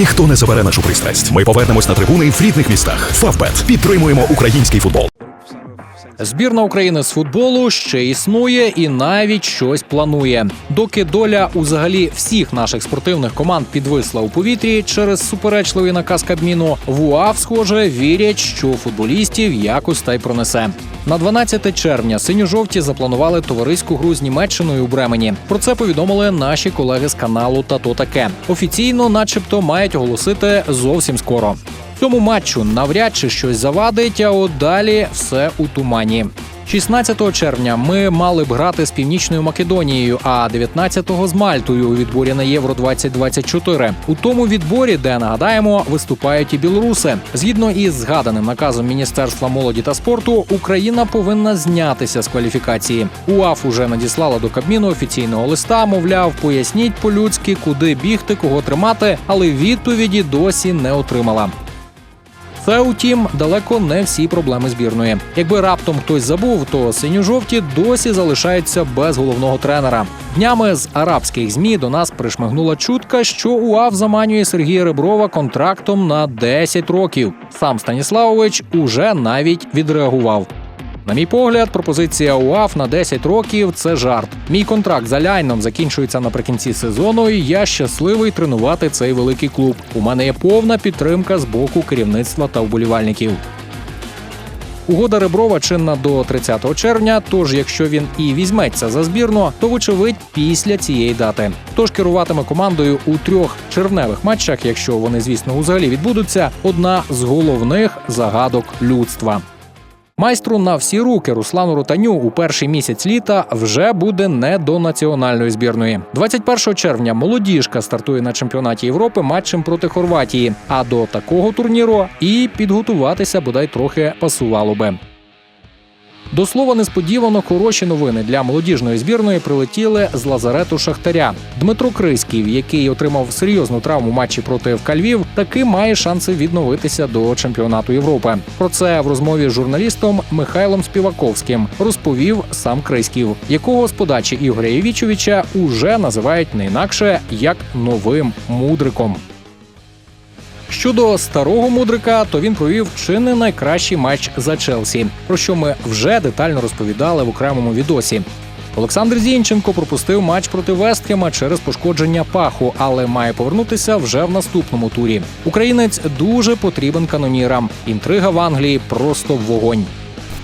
Ніхто не забере нашу пристрасть. Ми повернемось на трибуни в рідних містах. Фавбет підтримуємо український футбол. Збірна України з футболу ще існує і навіть щось планує. Доки доля узагалі всіх наших спортивних команд підвисла у повітрі через суперечливий наказ Кабміну, в УАФ, схоже, вірять, що футболістів якось та й пронесе. На 12 червня синьо-жовті запланували товариську гру з Німеччиною у Бремені. Про це повідомили наші колеги з каналу Тато таке. Офіційно, начебто, мають оголосити зовсім скоро. Цьому матчу навряд чи щось завадить, а от далі все у тумані. 16 червня ми мали б грати з північною Македонією, а 19-го з Мальтою у відборі на Євро 2024 У тому відборі, де нагадаємо, виступають і білоруси. Згідно із згаданим наказом Міністерства молоді та спорту, Україна повинна знятися з кваліфікації. УАФ уже надіслала до Кабміну офіційного листа. Мовляв, поясніть по-людськи, куди бігти, кого тримати, але відповіді досі не отримала. Це, утім, далеко не всі проблеми збірної. Якби раптом хтось забув, то синьо-жовті досі залишаються без головного тренера. Днями з арабських змі до нас пришмигнула чутка, що УАВ заманює Сергія Реброва контрактом на 10 років. Сам Станіславович уже навіть відреагував. На мій погляд, пропозиція УАФ на 10 років це жарт. Мій контракт з Аляйном закінчується наприкінці сезону, і я щасливий тренувати цей великий клуб. У мене є повна підтримка з боку керівництва та вболівальників. Угода Реброва чинна до 30 червня. Тож, якщо він і візьметься за збірну, то вочевидь після цієї дати. Тож керуватиме командою у трьох червневих матчах, якщо вони, звісно, взагалі відбудуться, одна з головних загадок людства. Майстру на всі руки Руслану Рутаню у перший місяць літа вже буде не до національної збірної. 21 червня молодіжка стартує на чемпіонаті Європи матчем проти Хорватії. А до такого турніру і підготуватися бодай трохи пасувало би. До слова, несподівано хороші новини для молодіжної збірної прилетіли з лазарету Шахтаря. Дмитро Криськів, який отримав серйозну травму матчі проти ФК таки має шанси відновитися до чемпіонату Європи. Про це в розмові з журналістом Михайлом Співаковським розповів сам Криськів, якого з подачі Ігоря Євічовича уже називають не інакше як новим мудриком. Щодо старого мудрика, то він провів чи не найкращий матч за Челсі, про що ми вже детально розповідали в окремому відосі. Олександр Зінченко пропустив матч проти Вестхема через пошкодження паху, але має повернутися вже в наступному турі. Українець дуже потрібен канонірам. Інтрига в Англії просто вогонь.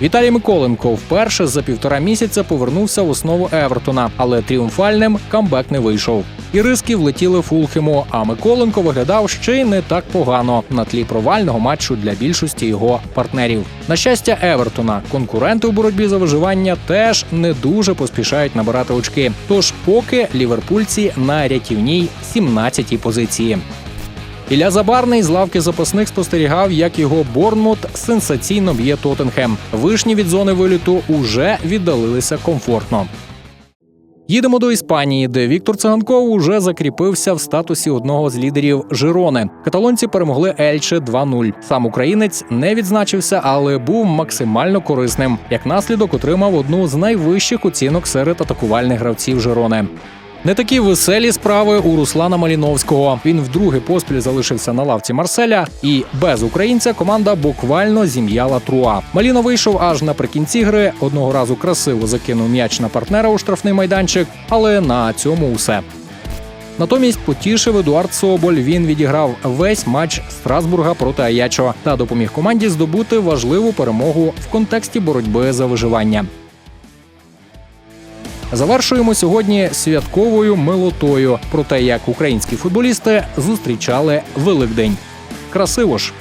Віталій Миколенко вперше за півтора місяця повернувся в основу Евертона, але тріумфальним камбек не вийшов. Іриски влетіли Фулхему, а Миколенко виглядав ще й не так погано на тлі провального матчу для більшості його партнерів. На щастя, Евертона конкуренти у боротьбі за виживання теж не дуже поспішають набирати очки. Тож поки ліверпульці на рятівній 17-й позиції. Ілля Забарний з лавки запасних спостерігав, як його Борнмут сенсаційно б'є Тоттенхем. Вишні від зони виліту уже віддалилися комфортно. Їдемо до Іспанії, де Віктор Циганков уже закріпився в статусі одного з лідерів Жирони. Каталонці перемогли Ельче 2-0. Сам українець не відзначився, але був максимально корисним. Як наслідок отримав одну з найвищих оцінок серед атакувальних гравців Жирони. Не такі веселі справи у Руслана Маліновського. Він вдруге поспіль залишився на лавці Марселя, і без українця команда буквально зім'яла труа. Маліно вийшов аж наприкінці гри. Одного разу красиво закинув м'яч на партнера у штрафний майданчик, але на цьому усе. Натомість потішив Едуард Соболь. Він відіграв весь матч Страсбурга проти Аячо та допоміг команді здобути важливу перемогу в контексті боротьби за виживання. Завершуємо сьогодні святковою милотою про те, як українські футболісти зустрічали Великдень. Красиво ж!